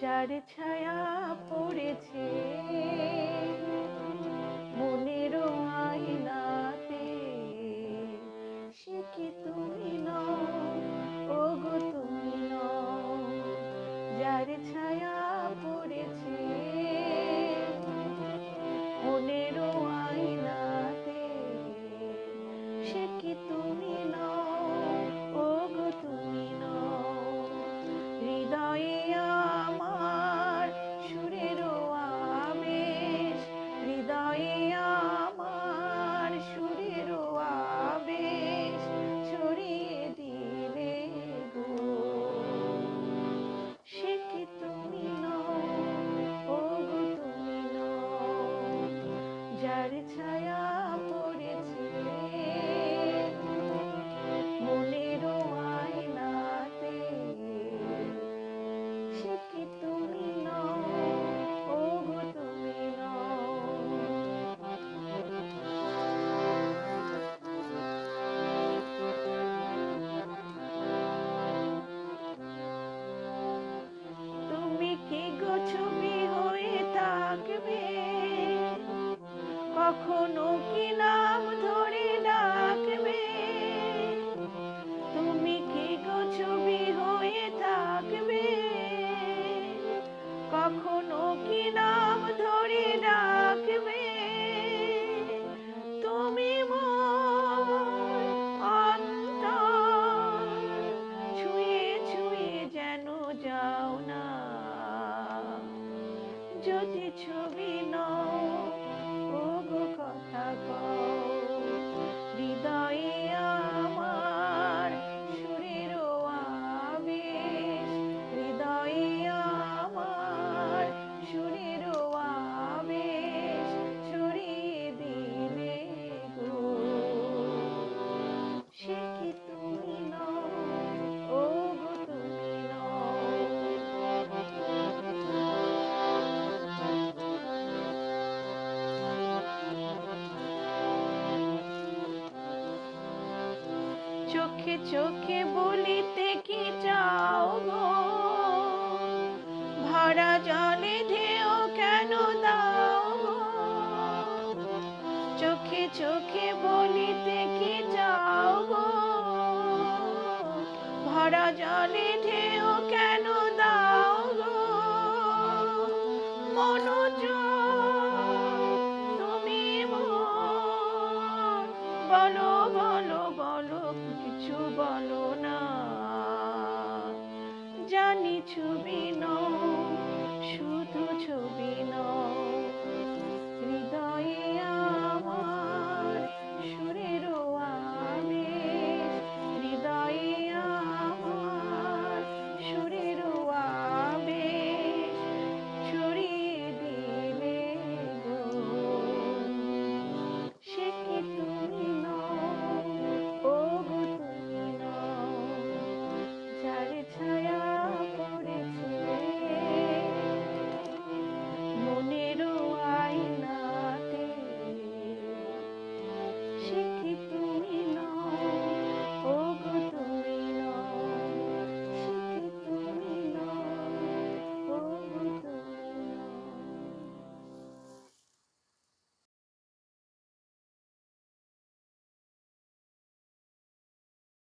যার ছায়া পড়েছে, মনের আয়নাতে সে কি তুমি নও? ও গো তুমি নও, যার ছায়া যার ছায়া পড়েছে। মনের আয়নাতে সে কি তুমি নও? ও গো তুমি নও। তুমি কি গো ছবি হয়ে থাকবে? কখনো কি নাম ধরে ডাকবে? তুমি কি গো ছবি হয়ে থাকবে? কখনো কি নাম ধরে ডাকবে? তুমি অন্তর, ছুঁয়ে ছুঁয়ে যেন যাও না। যদি ছবি নও চোখে চোখে বলিতে কি চাও গো? ভরা জলে ঢেউ কেন দাও চোখে চোখে বলিতে কি চাও গো? ভরা জলে ঢেউ কেন দাও গো? মনোজ ছবি নয় শুধু ছবি